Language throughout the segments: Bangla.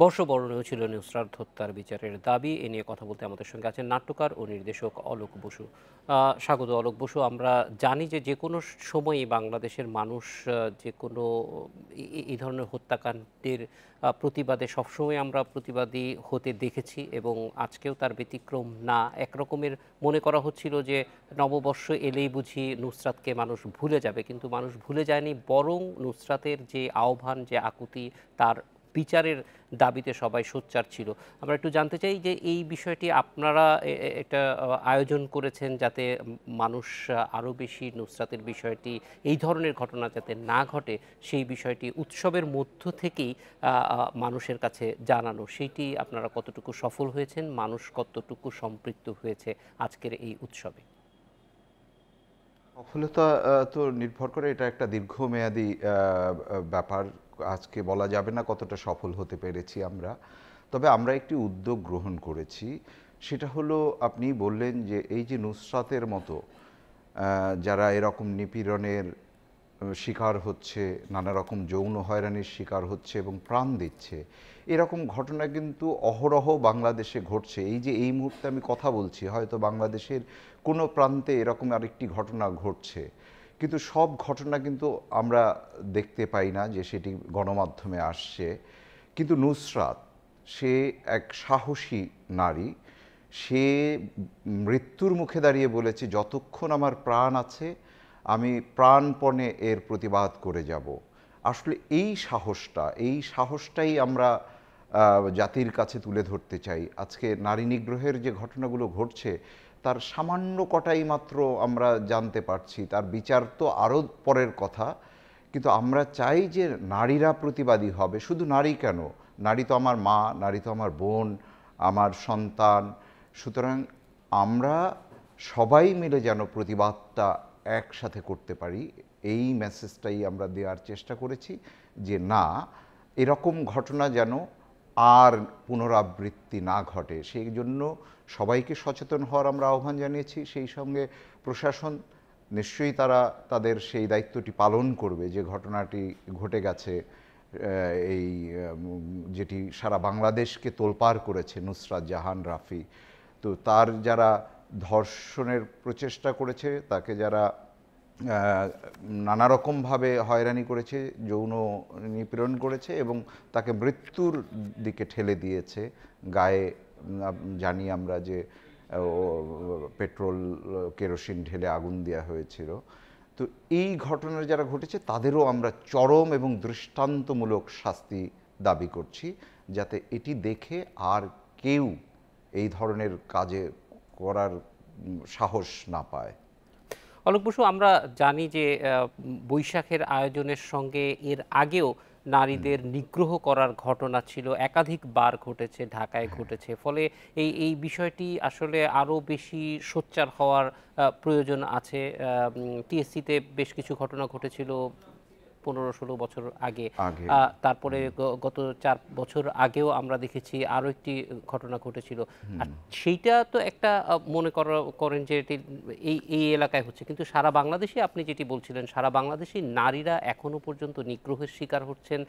বর্ষবরণেও ছিল নুসরাত হত্যার বিচারের দাবি। এ নিয়ে কথা বলতে আমাদের সঙ্গে আছেন নাট্যকার ও নির্দেশক অলোক বসু। স্বাগত অলোক বসু। আমরা জানি যে যে কোনো সময়ই বাংলাদেশের মানুষ যে কোনো এই ধরনের হত্যাকাণ্ডের প্রতিবাদে সবসময় আমরা প্রতিবাদী হতে দেখেছি এবং আজকেও তার ব্যতিক্রম না। একরকমের মনে করা হচ্ছিল যে নববর্ষ এলেই বুঝি নুসরাতকে মানুষ ভুলে যাবে। কিন্তু মানুষ ভুলে যায়নি, বরং নুসরাতের যে আহ্বান, যে আকুতি, তার বিচারের দাবিতে সবাই সোচ্চার ছিল। আমরা একটু জানতে চাই যে এই বিষয়টি আপনারা একটা আয়োজন করেছেন যাতে মানুষ আরও বেশি নুসরাতের বিষয়টি, এই ধরনের ঘটনা যাতে না ঘটে, সেই বিষয়টি উৎসবের মধ্য থেকেই মানুষের কাছে জানানো। সেইটি আপনারা কতটুকু সফল হয়েছেন? মানুষ কতটুকু সম্পৃক্ত হয়েছে আজকের এই উৎসবে? সফলতা তো নির্ভর করে এটা একটা দীর্ঘমেয়াদী ব্যাপার। আজকে বলা যাবে না কতটা সফল হতে পেরেছি আমরা। তবে আমরা একটি উদ্যোগ গ্রহণ করেছি। সেটা হলো, আপনি বললেন যে এই যে নুসরাতের মতো যারা এরকম নিপীড়নের শিকার হচ্ছে নানা রকম যৌন হয়রানির শিকার হচ্ছে এবং প্রাণ দিচ্ছে, এরকম ঘটনা কিন্তু অহরহ বাংলাদেশে ঘটছে। এই যে এই মুহূর্তে আমি কথা বলছি, হয়তো বাংলাদেশের কোনো প্রান্তে এরকম আরেকটি ঘটনা ঘটছে। কিন্তু সব ঘটনা কিন্তু আমরা দেখতে পাই না যে সেটি গণমাধ্যমে আসছে। কিন্তু নুসরাত, সে এক সাহসী নারী। সে মৃত্যুর মুখে দাঁড়িয়ে বলেছে, যতক্ষণ আমার প্রাণ আছে, আমি প্রাণপণে এর প্রতিবাদ করে যাব। আসলে এই সাহসটা, এই সাহসটাই আমরা জাতির কাছে তুলে ধরতে চাই। আজকে নারী নিগ্রহের যে ঘটনাগুলো ঘটছে তার সামান্য কটাই মাত্র আমরা জানতে পারছি। তার বিচার তো আরও পরের কথা। কিন্তু আমরা চাই যে নারীরা প্রতিবাদী হবে। শুধু নারী কেন? নারী তো আমার মা, নারী তো আমার বোন, আমার সন্তান। সুতরাং আমরা সবাই মিলে যেন প্রতিবাদটা একসাথে করতে পারি, এই মেসেজটাই আমরা দেওয়ার চেষ্টা করেছি যে না, এরকম ঘটনা যেন আর পুনরাবৃত্তি না ঘটে। সেই জন্য সবাইকে সচেতন হওয়ার আমরা আহ্বান জানিয়েছি। সেই সঙ্গে প্রশাসন নিশ্চয়ই তারা তাদের সেই দায়িত্বটি পালন করবে। যে ঘটনাটি ঘটে গেছে এই যেটি সারা বাংলাদেশকে তোলপাড় করেছে, নুসরাত জাহান, রাফি। তো তার যারা ধর্ষণের প্রচেষ্টা করেছে, তাকে যারা নানা রকমভাবে হয়রানি করেছে, যৌন নিপীড়ন করেছে এবং তাকে মৃত্যুর দিকে ঠেলে দিয়েছে। গায়ে জানি আমরা যে পেট্রোল, কেরোসিন ঢেলে আগুন দেওয়া হয়েছিল। তো এই ঘটনা যারা ঘটেছে, তাদেরও আমরা চরম এবং দৃষ্টান্তমূলক শাস্তি দাবি করছি, যাতে এটি দেখে আর কেউ এই ধরনের কাজে করার সাহস না পায়। অলোক বসু আমরা জানি যে বৈশাখের আয়োজনের সঙ্গে এর আগেও নারীদের নিগ্রহ করার ঘটনা ছিল একাধিকবার ঘটেছে ঢাকায় ঘটেছে। ফলে এই এই বিষয়টি আসলে আরও বেশি সোচ্চার হওয়ার প্রয়োজন আছে। টিএসসিতে বেশ কিছু ঘটনা ঘটেছিল পনেরো ষোলো বছর আগে। তারপরে গত চার বছর আগেও আমরা দেখেছি আরও একটি ঘটনা ঘটেছিল। আর সেইটা তো একটা মনে করা- করেন যে এটি এই এই এলাকায় হচ্ছে। কিন্তু সারা বাংলাদেশে আপনি যেটি বলছিলেন সারা বাংলাদেশে নারীরা এখনও পর্যন্ত নিগ্রহের শিকার হচ্ছেন।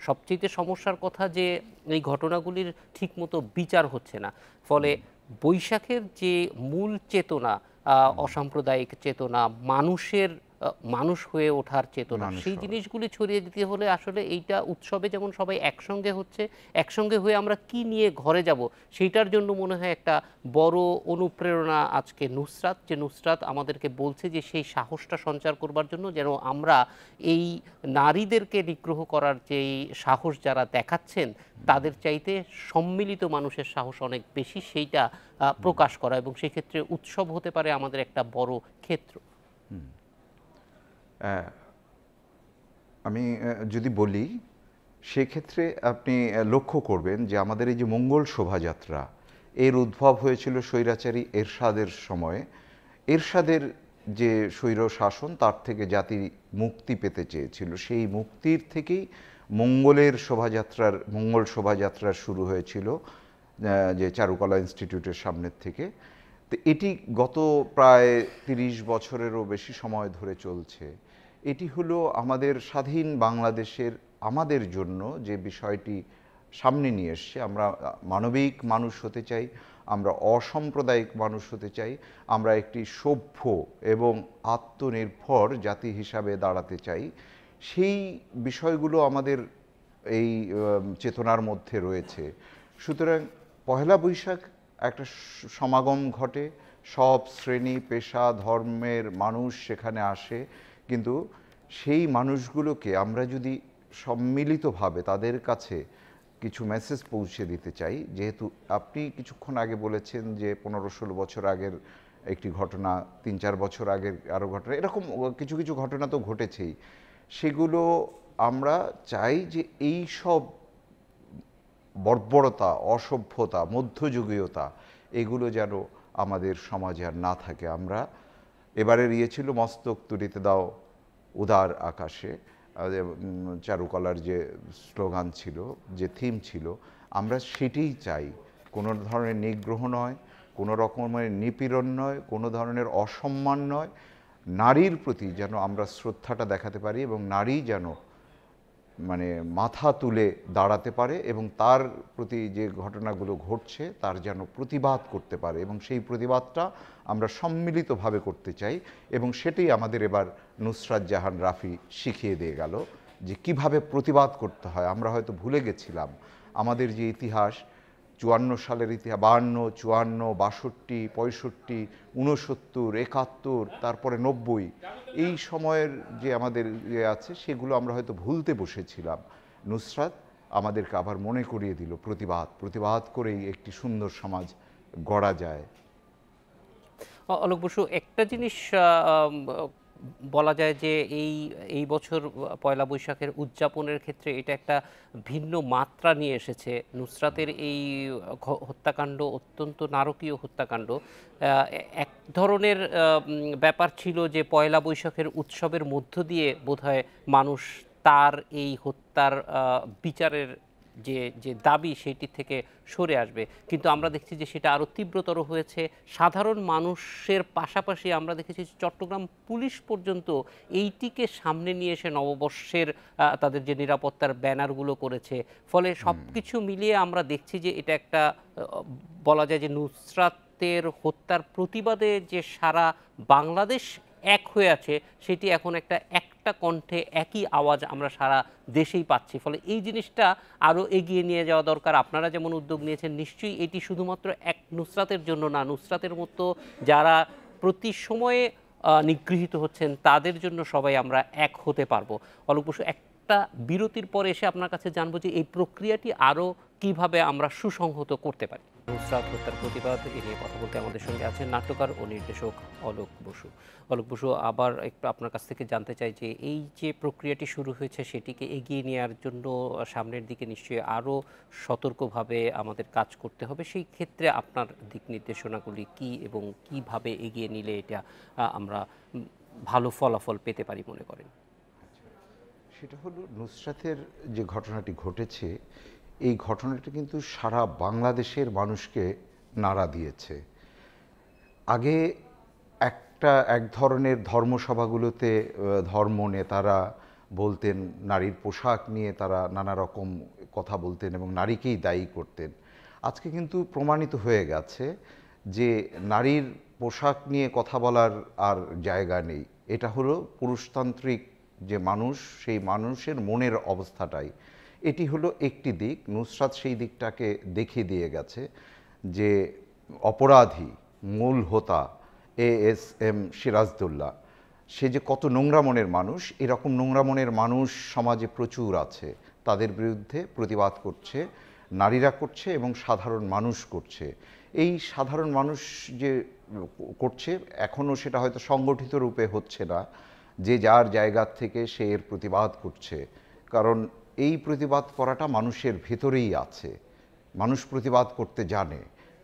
সবচেয়ে সমস্যার কথা যে এই ঘটনাগুলির ঠিকমতো বিচার হচ্ছে না। ফলে বৈশাখের যে মূল চেতনা অসাম্প্রদায়িক চেতনা মানুষের মানুষ হয়ে ওঠার চেতনা। সেই জিনিসগুলি ছড়িয়ে দিতে হলে আসলে এইটা উৎসবে যেমন সবাই একসঙ্গে হচ্ছে একসঙ্গে হয়ে আমরা কি নিয়ে ঘরে যাব সেইটার জন্য মনে হয় একটা বড় অনুপ্রেরণা আজকে নুসরাত যে নুসরাত আমাদেরকে বলছে যে সেই সাহসটা সঞ্চার করবার জন্য যেন আমরা এই নারীদেরকে নিগ্রহ করার যেই সাহস যারা দেখাচ্ছেন তাদের চাইতে সম্মিলিত মানুষের সাহস অনেক বেশি সেইটা প্রকাশ করা। এবং সেক্ষেত্রে উৎসব হতে পারে আমাদের একটা বড় ক্ষেত্র। আমি যদি বলি, সেক্ষেত্রে আপনি লক্ষ্য করবেন যে আমাদের এই যে মঙ্গল শোভাযাত্রা, এর উদ্ভব হয়েছিল স্বৈরাচারী এরশাদের সময়ে। এরশাদের যে স্বৈর শাসন, তার থেকে জাতি মুক্তি পেতে চেয়েছিল। সেই মুক্তির থেকেই মঙ্গলের শোভাযাত্রার, মঙ্গল শোভাযাত্রার শুরু হয়েছিল যে চারুকলা ইনস্টিটিউটের সামনের থেকে। তো এটি গত প্রায় তিরিশ বছরেরও বেশি সময় ধরে চলছে। এটি হলো আমাদের স্বাধীন বাংলাদেশের আমাদের জন্য যে বিষয়টি সামনে নিয়ে এসছে। আমরা মানবিক মানুষ হতে চাই, আমরা অসাম্প্রদায়িক মানুষ হতে চাই, আমরা একটি সভ্য এবং আত্মনির্ভর জাতি হিসাবে দাঁড়াতে চাই। সেই বিষয়গুলো আমাদের এই চেতনার মধ্যে রয়েছে। সুতরাং পহেলা বৈশাখ একটা সমাগম ঘটে, সব শ্রেণি, পেশা, ধর্মের মানুষ সেখানে আসে। কিন্তু সেই মানুষগুলোকে আমরা যদি সম্মিলিতভাবে তাদের কাছে কিছু মেসেজ পৌঁছে দিতে চাই, যেহেতু আপনি কিছুক্ষণ আগে বলেছেন যে পনেরো ষোলো বছর আগের একটি ঘটনা, তিন চার বছর আগের আরও ঘটনা, এরকম কিছু কিছু ঘটনা তো ঘটেছেই। সেগুলো আমরা চাই যে এই সব বর্বরতা, অসভ্যতা, মধ্যযুগীয়তা, এগুলো যেন আমাদের সমাজে আর না থাকে। আমরা এবারের ইয়ে ছিল মস্তক তুলিতে দাও উদার আকাশে। চারুকলার যে স্লোগান ছিল, যে থিম ছিল, আমরা সেটিই চাই। কোনো ধরনের নিগ্রহ নয়, কোনো রকমের নিপীড়ন নয়, কোনো ধরনের অসম্মান নয়। নারীর প্রতি যেন আমরা শ্রদ্ধাটা দেখাতে পারি এবং নারী যেন মানে মাথা তুলে দাঁড়াতে পারে এবং তার প্রতি যে ঘটনাগুলো ঘটছে তার যেন প্রতিবাদ করতে পারে এবং সেই প্রতিবাদটা আমরা সম্মিলিতভাবে করতে চাই এবং সেটাই আমাদের এবার নুসরাত জাহান রাফি শিখিয়ে দিয়ে গেল যে কীভাবে প্রতিবাদ করতে হয়। আমরা হয়তো ভুলে গেছিলাম। আমাদের যে ইতিহাস চুয়ান্ন সালের ইতিহাস, বাহান্ন, চুয়ান্ন, বাষট্টি, পঁয়ষট্টি উনসত্তর একাত্তর, তারপরে নব্বই, এই সময়ের যে আমাদের ইয়ে আছে, সেগুলো আমরা হয়তো ভুলতে বসেছিলাম। নুসরাত আমাদেরকে আবার মনে করিয়ে দিল, প্রতিবাদ প্রতিবাদ করেই একটি সুন্দর সমাজ গড়া যায়। অলোক বসু, একটা জিনিস বলা যায় যে এই এই বছর পয়লা বৈশাখের উদযাপনের ক্ষেত্রে এটা একটা ভিন্ন মাত্রা নিয়ে এসেছে। নুসরাতের এই হত্যাকাণ্ড অত্যন্ত নারকীয় হত্যাকাণ্ড এক ধরনের ব্যাপার ছিল যে পয়লা বৈশাখের উৎসবের মধ্য দিয়ে বোধহয় মানুষ তার এই হত্যার বিচারের যে যে দাবি সেটি থেকে সরে আসবে। কিন্তু আমরা দেখছি যে সেটা আরও তীব্রতর হয়েছে। সাধারণ মানুষের পাশাপাশি আমরা দেখেছি চট্টগ্রাম পুলিশ পর্যন্ত এইটিকে সামনে নিয়ে এসে নববর্ষের তাদের যে নিরাপত্তার ব্যানারগুলো করেছে। ফলে সব কিছু মিলিয়ে আমরা দেখছি যে এটা একটা বলা যায় যে নুসরাতের হত্যার প্রতিবাদে যে সারা বাংলাদেশ এক হয়ে আছে সেটি এখন একটা একটা কণ্ঠে একই আওয়াজ আমরা সারা দেশেই পাচ্ছি। ফলে এই জিনিসটা আরও এগিয়ে নিয়ে যাওয়া দরকার। আপনারা যেমন উদ্যোগ নিয়েছেন, নিশ্চয়ই এটি শুধুমাত্র এক নুসরাতের জন্য না, নুসরাতের মতো যারা প্রতি সময়ে নিগৃহীত হচ্ছেন, তাদের জন্য সবাই আমরা এক হতে পারব। অলোক একটা বিরতির পর এসে আপনার কাছে জানব যে এই প্রক্রিয়াটি আরও কীভাবে আমরা সুসংহত করতে পারি। নুসরাত হত্যার প্রতিবাদ, এ নিয়ে কথা বলতে আমাদের সঙ্গে আছেন নাট্যকার ও নির্দেশক অলোক বসু। অলোক বসু, আবার একটু আপনার কাছ থেকে জানতে চাই যে, এই যে প্রক্রিয়াটি শুরু হয়েছে, সেটিকে এগিয়ে নেওয়ার জন্য সামনের দিকে নিশ্চয়ই আরও সতর্কভাবে আমাদের কাজ করতে হবে। সেই ক্ষেত্রে আপনার দিক নির্দেশনাগুলি কি এবং কীভাবে এগিয়ে নিলে এটা আমরা ভালো ফলাফল পেতে পারি মনে করেন? সেটা হলো নুসরাতের যে ঘটনাটি ঘটেছে এই ঘটনাটি কিন্তু সারা বাংলাদেশের মানুষকে নাড়া দিয়েছে। আগে একটা, এক ধরনের ধর্মসভাগুলোতে ধর্ম নেতারা বলতেন, নারীর পোশাক নিয়ে তারা নানা রকম কথা বলতেন এবং নারীকেই দায়ী করতেন। আজকে কিন্তু প্রমাণিত হয়ে গেছে যে নারীর পোশাক নিয়ে কথা বলার আর জায়গা নেই। এটা হলো পুরুষতান্ত্রিক যে মানুষ, সেই মানুষের মনের অবস্থাটাই। এটি হলো একটি দিক। নুসরাত সেই দিকটাকে দেখিয়ে দিয়ে গেছে যে অপরাধী মূল হোতা এ এস এম সিরাজদুল্লাহ, সে যে কত নোংরা মনের মানুষ, এরকম নোংরা মনের মানুষ সমাজে প্রচুর আছে। তাদের বিরুদ্ধে প্রতিবাদ করছে, নারীরা করছে এবং সাধারণ মানুষ করছে। এই সাধারণ মানুষ যে করছে, এখনও সেটা হয়তো সংগঠিত রূপে হচ্ছে না। যে যার জায়গা থেকে সে এর প্রতিবাদ করছে। কারণ এই প্রতিবাদ করাটা মানুষের ভেতরেই আছে। মানুষ প্রতিবাদ করতে জানে।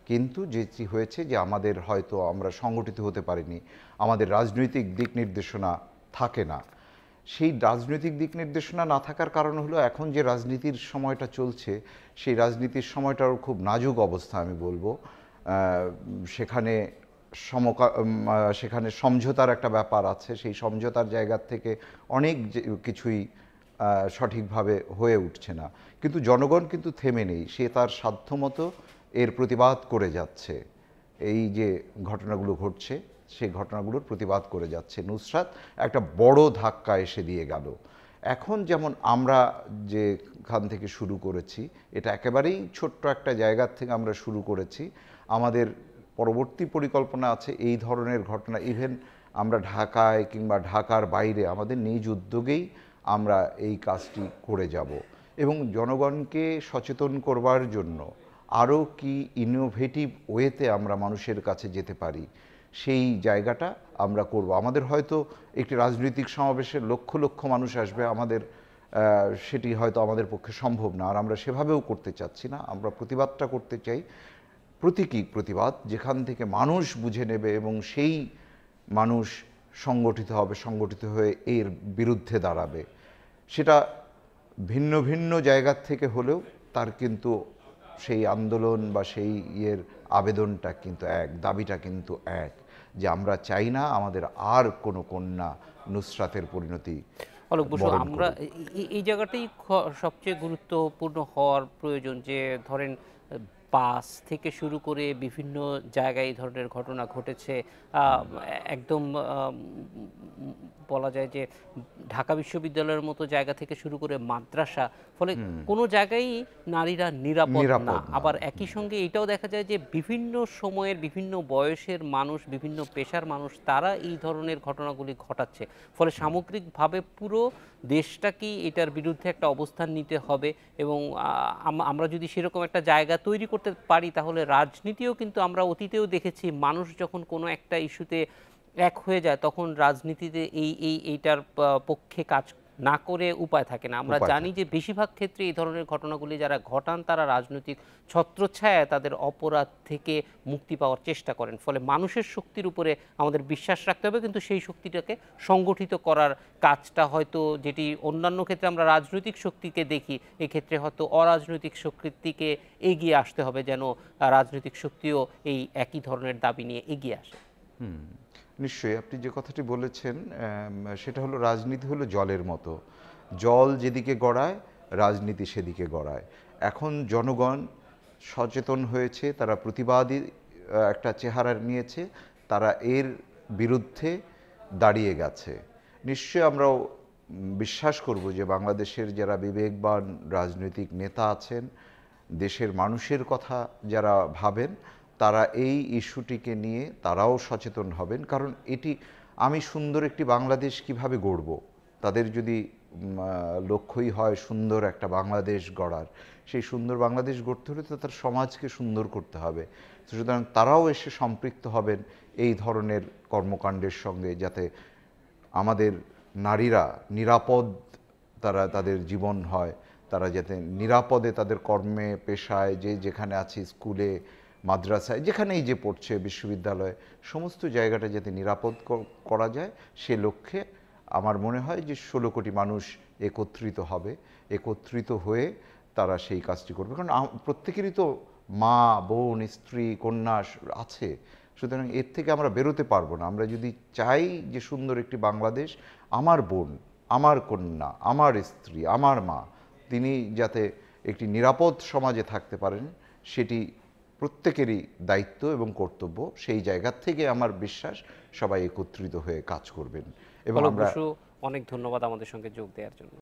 কিন্তু যেটি হয়েছে যে আমাদের হয়তো আমরা সংগঠিত হতে পারিনি, আমাদের রাজনৈতিক দিক নির্দেশনা থাকে না। সেই রাজনৈতিক দিক নির্দেশনা না থাকার কারণ হলো এখন যে রাজনীতির সময়টা চলছে, সেই রাজনীতির সময়টারও খুব নাজুক অবস্থা আমি বলব। সেখানে সমকা সেখানে সমঝোতার একটা ব্যাপার আছে। সেই সমঝোতার জায়গা থেকে অনেক কিছুই সঠিকভাবে হয়ে উঠছে না। কিন্তু জনগণ কিন্তু থেমে নেই। সে তার সাধ্যমতো এর প্রতিবাদ করে যাচ্ছে। এই যে ঘটনাগুলো ঘটছে সেই ঘটনাগুলোর প্রতিবাদ করে যাচ্ছে। নুসরাত একটা বড় ধাক্কা এসে দিয়ে গেল। এখন যেমন আমরা যেখান থেকে শুরু করেছি, এটা একেবারেই ছোট্ট একটা জায়গার থেকে আমরা শুরু করেছি। আমাদের পরবর্তী পরিকল্পনা আছে এই ধরনের ঘটনা। ইভেন আমরা ঢাকায় কিংবা ঢাকার বাইরে আমাদের নিজ উদ্যোগেই আমরা এই কাজটি করে যাব। এবং জনগণকে সচেতন করবার জন্য আরও কি ইনোভেটিভ ওয়েতে আমরা মানুষের কাছে যেতে পারি, সেই জায়গাটা আমরা করব। আমাদের হয়তো একটি রাজনৈতিক সমাবেশে লক্ষ লক্ষ মানুষ আসবে, আমাদের সেটি হয়তো আমাদের পক্ষে সম্ভব না। আর আমরা সেভাবেও করতে চাচ্ছি না। আমরা প্রতিবাদটা করতে চাই। প্রতীকী প্রতিবাদ, যেখান থেকে মানুষ বুঝে নেবে এবং সেই মানুষ সংগঠিত হবে, সংগঠিত হয়ে এর বিরুদ্ধে দাঁড়াবে। সেটা ভিন্ন ভিন্ন জায়গার থেকে হলেও তার কিন্তু সেই আন্দোলন বা সেই ইয়ের আবেদনটা কিন্তু এক দাবিটা কিন্তু এক যে আমরা চাই না আমাদের আর কোনো কন্যা নুসরাতের পরিণতি অলোক বসু আমরা এই জায়গাটাই সবচেয়ে গুরুত্বপূর্ণ হওয়ার প্রয়োজন যে ধরেন বাস থেকে শুরু করে বিভিন্ন জায়গায় এই ধরনের ঘটনা ঘটেছে। একদম বলা যায় যে ঢাকা বিশ্ববিদ্যালয়ের মতো জায়গা থেকে শুরু করে মাদ্রাসা ফলে কোনো জায়গায় নারীরা নিরাপদ না। আবার একই সঙ্গে এটাও দেখা যায় যে বিভিন্ন সময়ের বিভিন্ন বয়সের মানুষ বিভিন্ন পেশার মানুষ তারা এই ধরনের ঘটনাগুলি ঘটাচ্ছে। ফলে সামগ্রিকভাবে পুরো দেশটাকেই এটার বিরুদ্ধে একটা অবস্থান নিতে হবে এবং আমরা যদি সেরকম একটা জায়গা তৈরি করতে পারি তাহলে রাজনীতিও কিন্তু আমরা অতীতেও দেখেছি মানুষ যখন কোনো একটা ইস্যুতে এক হয়ে যায় তখন রাজনীতিতে এই এই এইটার পক্ষে কাজ না করে উপায় থাকে না। আমরা জানি যে বেশিরভাগ ক্ষেত্রে এই ধরনের ঘটনাগুলি যারা ঘটান তারা রাজনৈতিক ছত্রছায়ায় তাদের অপরাধ থেকে মুক্তি পাওয়ার চেষ্টা করেন। ফলে মানুষের শক্তির উপরে আমাদের বিশ্বাস রাখতে হবে কিন্তু সেই শক্তিটাকে সংগঠিত করার কাজটা হয়তো যেটি অন্যান্য ক্ষেত্রে আমরা রাজনৈতিক শক্তিকে দেখি এক্ষেত্রে হয়তো অরাজনৈতিক শক্তিকে এগিয়ে আসতে হবে যেন রাজনৈতিক শক্তিও এই একই ধরনের দাবি নিয়ে এগিয়ে আসে। হুম, নিশ্চয়ই আপনি যে কথাটি বলেছেন সেটা হলো রাজনীতি হলো জলের মতো। জল যেদিকে গড়ায়, রাজনীতি সেদিকে গড়ায়। এখন জনগণ সচেতন হয়েছে, তারা প্রতিবাদী একটা চেহারা নিয়েছে, তারা এর বিরুদ্ধে দাঁড়িয়ে গেছে। নিশ্চয়ই আমরাও বিশ্বাস করব যে বাংলাদেশের যারা বিবেকবান রাজনৈতিক নেতা আছেন, দেশের মানুষের কথা যারা ভাবেন তারা এই ইস্যুটিকে নিয়ে তারাও সচেতন হবেন। কারণ এটি, আমি সুন্দর একটি বাংলাদেশ কীভাবে গড়ব? তাদের যদি লক্ষ্যই হয় সুন্দর একটা বাংলাদেশ গড়ার, সেই সুন্দর বাংলাদেশ গড়তে হলে তো তার সমাজকে সুন্দর করতে হবে। সুতরাং তারাও এসে সম্পৃক্ত হবেন এই ধরনের কর্মকাণ্ডের সঙ্গে, যাতে আমাদের নারীরা নিরাপদ তারা, তাদের জীবন হয়। তারা যাতে নিরাপদে তাদের কর্মে, পেশায়, যে যেখানে আছে, স্কুলে মাদ্রাসায় যেখানেই যে পড়ছে বিশ্ববিদ্যালয়ে, সমস্ত জায়গাটা যাতে নিরাপদ করা যায়, সে লক্ষ্যে আমার মনে হয় যে ষোলো কোটি মানুষ একত্রিত হবে, একত্রিত হয়ে তারা সেই কাজটি করবে। কারণ প্রত্যেকেরই তো মা, বোন, স্ত্রী, কন্যা আছে। সুতরাং এর থেকে আমরা বেরোতে পারব না। আমরা যদি চাই যে সুন্দর একটি বাংলাদেশ, আমার বোন, আমার কন্যা, আমার স্ত্রী, আমার মা, তিনি যাতে একটি নিরাপদ সমাজে থাকতে পারেন, সেটি প্রত্যেকেরই দায়িত্ব এবং কর্তব্য সেই জায়গা থেকে আমার বিশ্বাস সবাই একত্রিত হয়ে কাজ করবেন। এবং আমরা অনেক ধন্যবাদ আমাদের সঙ্গে যোগ দেওয়ার জন্য।